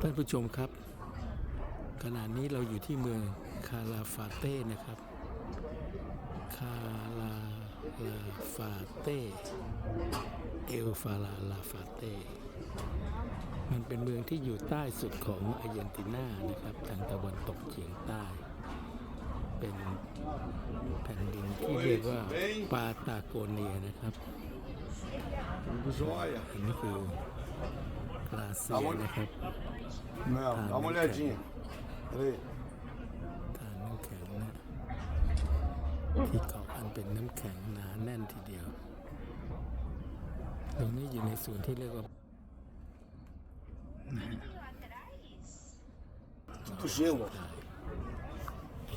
ท่านผู้ชมครับ ขณะนี้เราอยู่ที่เมืองคาลาฟาเต้นะครับ คาลาลาฟาเต้เอลฟาลาลาฟาเต้มันเป็นเมืองที่อยู่ใต้สุดของอาร์เจนตินานะครับทางตะวันตกเฉียงใต้ เป็นแผ่นดินที่เรียกว่าปาตาโกเนียนะครับ Tudo jóia. อันนี้คือ กลาเซียนะครับ Não, dá uma olhadinha. Peraí. ทานน้ำแข็งนะที่เกาะอันเป็นน้ำแข็งหนาแน่นทีเดียว ตรงนี้อยู่ในส่วนที่เรียกว่า Tudo gelo.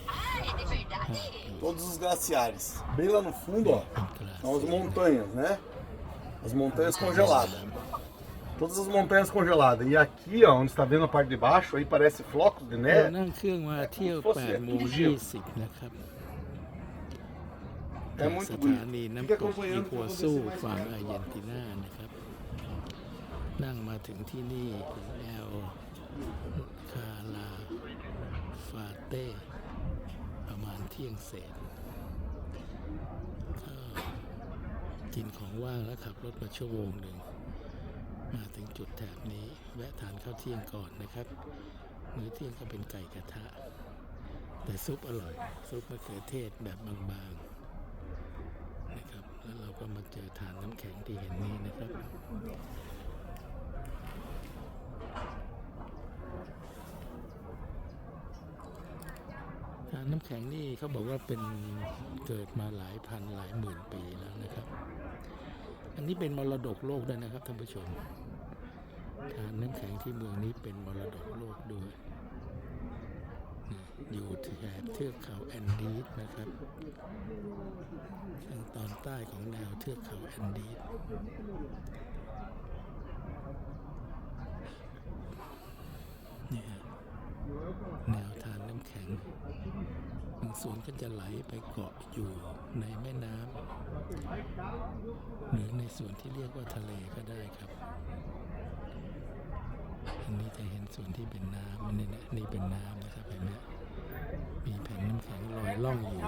Ah, é de verdade? Todos os glaciares. Bem lá no fundo, ó, เป็นกลา são as เซีย montanhas, né? As montanhas congeladas. Todas as montanhas congeladas. E aqui, ó, onde está vendo a parte de baixo, aí parece flocos de เรา neve. นั่งเครื่องมาเที่ยว8โมง20นะครับ É muito สถา bonito. นี Fica น้ำตกอี acompanhando กัว pra você สู้ ver ฝั่ง mais อาร์เจนตินานะครับ นั่งมาถึงที่นี่แอลคาลาฟาเต้ ประมาณเที่ยงเศษก็กินของว่างแล้วขับรถมาชั่วโมงหนึ่ง มาถึงจุดแถบนี้ แวะทานข้าวเที่ยงก่อนนะครับ มื้อเที่ยงก็เป็นไก่กระทะ แต่ซุปอร่อย ซุปมะเขือเทศแบบบางๆนะครับ แล้วเราก็มาเจอทานน้ำแข็งที่เห็นนี้นะครับทานน้ำแข็งนี่เขาบอกว่าเป็นเกิดมาหลายพันหลายหมื่นปีแล้วนะครับ อันนี้เป็นมรดกโลกด้วยนะครับท่านผู้ชมทานน้ำแข็งที่เมืองนี้เป็นมรดกโลกด้วยอยู่แถบเทือกเขาแอนดีสนะครับทางตอนใต้ของแนวเทือกเขาแอนดีสเนี่ยฮะแนวทานน้ำแข็งบาง ส่วนก็จะไหลไปเกาะอยู่ในแม่น้ำหรือในส่วนที่เรียกว่าทะเลก็ได้ครับ อันนี้จะเห็นส่วนที่เป็นน้ำนี่นะนี่เป็นน้ำนะครับเห็นไหมมีแผ่นน้ำแข็งลอยล่องอยู่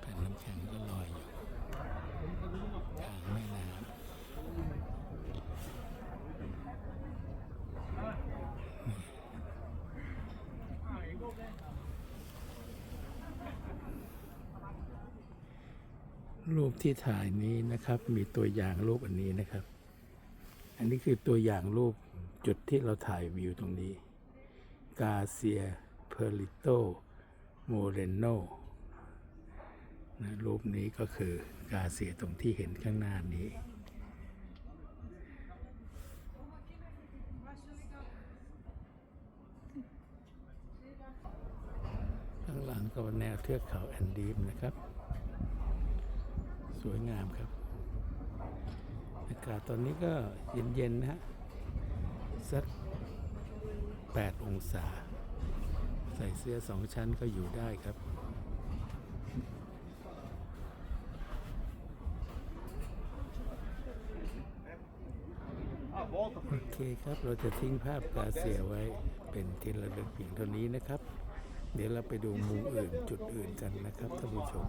แผ่นน้ำแข็งก็ลอยอยู่กลางแม่น้ำ รูปที่ถ่ายนี้นะครับ มีตัวอย่างรูปอันนี้นะครับ อันนี้คือตัวอย่างรูปจุดที่เราถ่ายวิวตรงนี้ กาเซียเพอริโตโมเรโนนะรูปนี้ก็คือกาเซียตรงที่เห็นข้างหน้านี้ ข้างหลังก็แนวเทือกเขาแอนดีมนะครับ สวยงามครับ อากาศตอนนี้ก็เย็น ๆ นะฮะ สัก 8 องศา ใส่เสื้อสองชั้นก็อยู่ได้ครับโอเคครับเราจะทิ้งภาพกาเซียไว้เป็นที่ระลึกเพียงเท่านี้นะครับ เดี๋ยวเราไปดูมุมอื่นจุดอื่นกันนะครับท่านผู้ชม